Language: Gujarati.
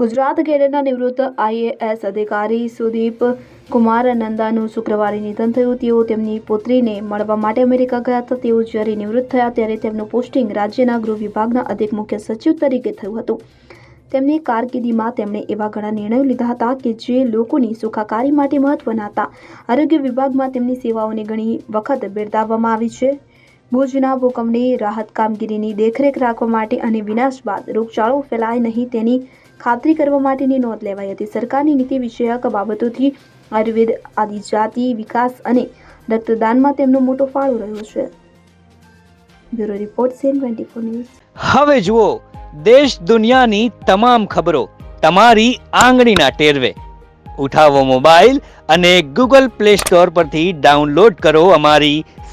ગુજરાત કેડરના નિવૃત્ત આઈએએસ અધિકારી સુદીપ કુમાર નંદાનું શુક્રવારે નિધન થયું. તેઓ તેમની પુત્રીને મળવા માટે અમેરિકા ગયા હતા. તેઓ જ્યારે નિવૃત્ત થયા ત્યારે તેમનું પોસ્ટિંગ રાજ્યના ગૃહ વિભાગના અધિક મુખ્ય સચિવ તરીકે થયું હતું. તેમની કારકિર્દીમાં તેમણે એવા ઘણા નિર્ણયો લીધા હતા કે જે લોકોની સુખાકારી માટે મહત્વના હતા. આરોગ્ય વિભાગમાં તેમની સેવાઓને ઘણી વખત બિરદાવવામાં આવી છે. ભુજના ભૂકંપની રાહત કામગીરીની દેખરેખ રાખવા માટે અને વિનાશ બાદ રોગચાળો ફેલાય નહીં તેની ખાતરી કરવા માટેની નોંધ લેવાઈ હતી. સરકારની નીતિ વિષયક બાબતોથી આયુર્વેદ, આદિજાતિ વિકાસ અને રક્તદાનમાં તેમનો મોટો ફાળો રહ્યો છે. Bureau report CN twenty four news. હવે જુઓ, દેશ દુનિયાની તમામ ખબરો તમારી આંગળીના ટેરવે. ઉઠાવો મોબાઈલ અને ગૂગલ પ્લે સ્ટોર પરથી ડાઉનલોડ કરો અમારી